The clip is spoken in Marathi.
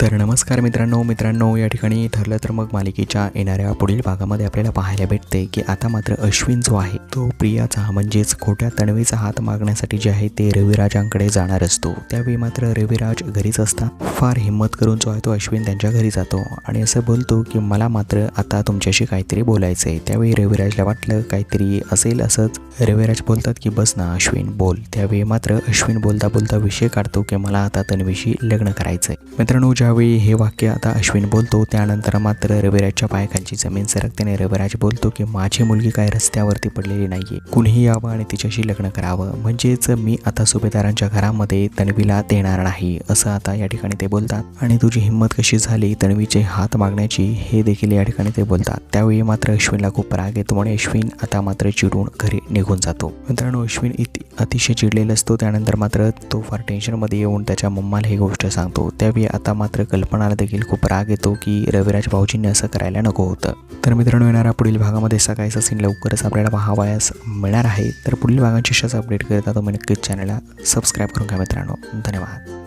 तर नमस्कार मित्रांनो मित्रांनो या ठिकाणी ठरलं तर मग मालिकेच्या येणाऱ्या पुढील भागामध्ये आपल्याला पाहायला भेटते की आता मात्र अश्विन जो आहे तो प्रियाचा म्हणजेच खोट्या तणवीचा हात मागण्यासाठी जे आहे ते रविराजांकडे जाणार असतो. त्यावेळी मात्र रविराज घरीच असता. फार हिंमत करून जो आहे तो अश्विन त्यांच्या घरी जातो आणि असं बोलतो की मला मात्र आता तुमच्याशी काहीतरी बोलायचं आहे त्यावेळी रविराजला वाटलं काहीतरी असेल असंच. रविराज बोलतात की बस ना अश्विन बोल. त्यावेळी मात्र अश्विन बोलता बोलता विषय काढतो की मला आता तन्वीशी लग्न करायचं आहे मित्रांनो ज्यावेळी हे वाक्य आता अश्विन बोलतो. त्यानंतर मात्र रविराजच्या पायकांची जमीन सरकतेने रविराज बोलतो की माझी मुलगी काय रस्त्यावरती पडलेली नाहीये. कुणीही यावं आणि तिच्याशी लग्न करावं. म्हणजेच मी आता सुभेदारांच्या घरामध्ये तन्वीला देणार नाही असं आता या ठिकाणी ते बोलतात. आणि तुझी हिंमत कशी झाली? तन्वीचे हात मागण्याची हे देखील या ठिकाणी ते बोलतात. त्यावेळी मात्र अश्विनला खूप राग येतो आणि अश्विन आता मात्र चिडून घरी निघून जातो. मित्रांनो अश्विन इति अतिशय चिडलेला असतो. त्यानंतर मात्र तो फार टेन्शनमध्ये येऊन त्याच्या मम्माला ही गोष्ट सांगतो. त्यावेळी आता मात्र कल्पनाला देखील खूप राग येतो की रविराज भाऊजींनी असं करायला नको होतं. तर मित्रांनो येणाऱ्या पुढील भागामध्ये सकाळचा सीन लवकरच आपल्याला पाहावयास मिळणार आहे. तर पुढील भागांची अशाच अपडेट करता तुम्ही नक्कीच चॅनलला सबस्क्राईब करून घ्या मित्रांनो. धन्यवाद.